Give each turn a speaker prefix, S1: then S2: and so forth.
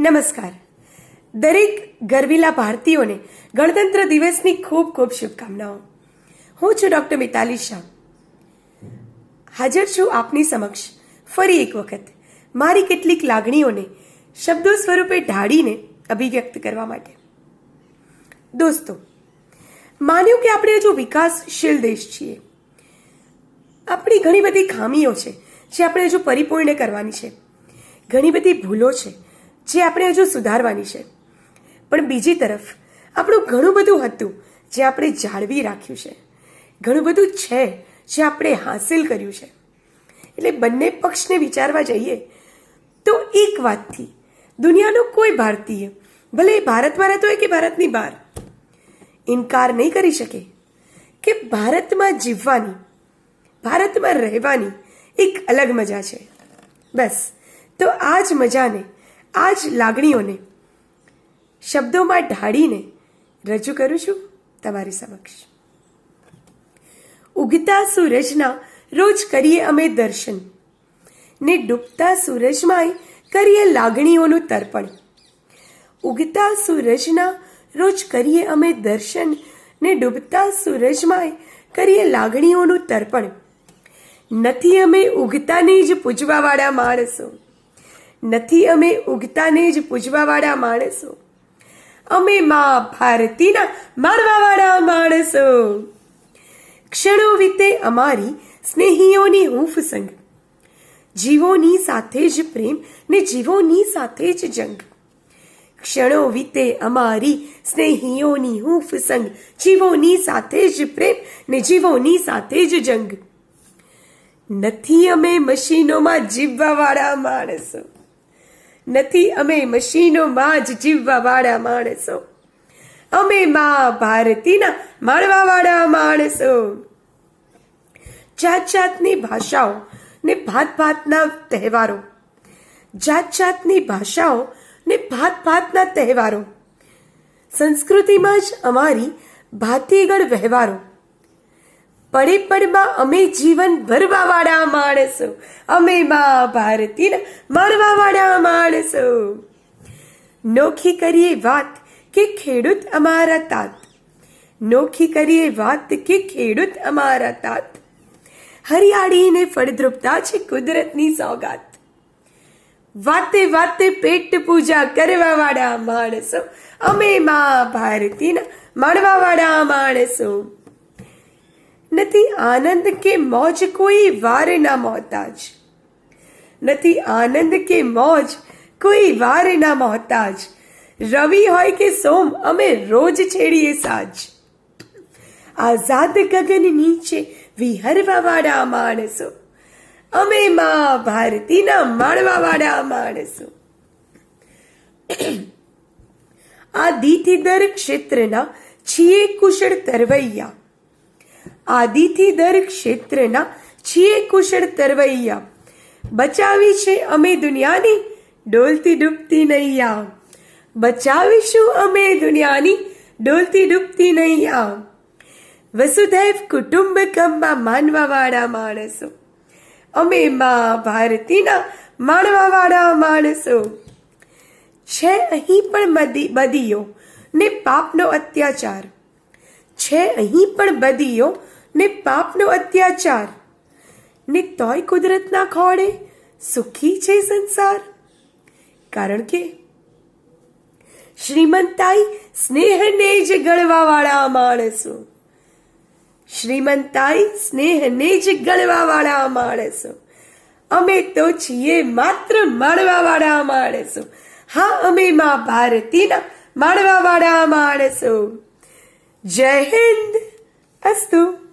S1: નમસ્કાર. દરેક ગરવીલા ભારતીયોને ગણતંત્ર દિવસની ખૂબ ખૂબ શુભકામનાઓ. હું છું ડોક્ટર મિતાલી શાહ. હાજર છું આપની સમક્ષ ફરી એક વખત મારી કેટલીક લાગણીઓને શબ્દો સ્વરૂપે ઢાળીને અભિવ્યક્ત કરવા માટે. દોસ્તો, માન્યું કે આપણે હજુ વિકાસશીલ દેશ છીએ. આપણી ઘણી બધી ખામીઓ છે જે આપણે હજુ પરિપૂર્ણ કરવાની છે. ઘણી બધી ભૂલો છે જે આપણે હજુ સુધારવાની છે. પણ બીજી તરફ, આપણું ઘણું બધું હતું જે આપણે જાળવી રાખ્યું છે. ઘણું બધું છે જે આપણે હાંસિલ કર્યું છે. એટલે બંને પક્ષને વિચારવા જઈએ, તો એક વાતથી, દુનિયાનો કોઈ ભારતીય, ભલે એ ભારતમાં રહેતો હોય કે ભારતની બહાર, ઇનકાર નહીં કરી શકે કે ભારતમાં જીવવાની, ભારતમાં રહેવાની એક અલગ મજા છે. બસ, તો આ જ મજાને આ જ લાગણીઓને, શબ્દોમાં ઢાળીને રજૂ કરું છું તમારી સમક્ષ. ઉગતા સૂરજના રોજ કરીએ અમે દર્શન ને ડૂબતા સૂરજમાંય કરીએ લાગણીઓનું તર્પણ. ઉગતા સૂરજના રોજ કરીએ અમે દર્શન ને ડૂબતા સૂરજમાંય કરીએ લાગણીઓનું તર્પણ. નથી અમે ઉગતાને જ પૂજવાવાળા માણસો. નથી, અમે ઉગતાને જ પૂજવાવાળા માણસો. અમે મા ભારતીના મારવાવાળા માણસો. ક્ષણો વીતે અમારી સ્નેહીઓની હૂંફ સંગ. જીવોની સાથે જ પ્રેમ ને જીવોની સાથે જ જંગ. ક્ષણો વીતે અમારી સ્નેહીઓની હૂંફ સંગ. જીવોની સાથે જ પ્રેમ ને જીવોની સાથે જ જંગ. નથી, અમે મશીનોમાં જીવવાવાળા માણસો. નથી, અમે મશીનોમાં જ જીવવાવાળા માણસો. અમે મા ભારતીના માણવાવાળા માણસો. જાત જાતની ભાષાઓ ને ભાત ભાતના તહેવારો. જાત જાતની ભાષાઓ ને ભાત ભાતના તહેવારો. સંસ્કૃતિમાં જ અમારી ભાતીગળ વ્યવહારો પડે પડમાં અમે જીવન ભરવાવાળા માણસો. અમે મા ભારતીના માણવાવાળા માણસો. નોખી કરીએ વાત કે ખેડૂત અમારા તાત. નોખી કરીએ વાત કે ખેડૂત અમારા તાત. હરિયાળીને ફળદ્રુપતા છે કુદરતની સોગાત. વાતે વાતે પેટ પૂજા કરવાવાળા માણસો. અમે મા ભારતીના માણવાવાળા માણસો. નથી આનંદ કે મોજ, કોઈ વારના મોહતાજ. નથી આનંદ કે મોજ, કોઈ વારના મોહતાજ. રવિ હોય કે સોમ, અમે રોજ છેડીએ સાજ. આઝાદ ગગન નીચે વિહરવા વાળા માણસો. અમે મા ભારતીના માણવા વાળા માણસો. દીથી દર ક્ષેત્રના છીએ કુશળ તરવૈયા. આદિથી દર ક્ષેત્રના છીએ કુશળ તરવૈયા. બચાવી છે અમે દુનિયાની, ડોલતી ડૂબતી નૈયા. બચાવીશું અમે દુનિયાની, ડોલતી ડૂબતી નૈયા? વસુધૈવ કુટુંબકમમાં માનવાવાળા માણસો. અમે મા ભારતીના માણવાવાળા માણસો. છે અહીં પણ બદી, બદીઓ ને પાપનો અત્યાચાર. છે અહીં પણ બદીઓ ને પાપનો અત્યાચાર. ને તોય કુદરતના ખોળે સુખી છે સંસાર. કારણ કે શ્રીમંતાઈ સ્નેહને જ ગળવાવાળા માણસો. શ્રીમંતાઈ સ્નેહને જ ગળવાવાળા માણસો. અમે તો છીએ માત્ર માણવાવાળા માણસો. હા, અમે માં ભારતીના માણવાવાળા માણસો. જય હિન્દ. અસ્તુ.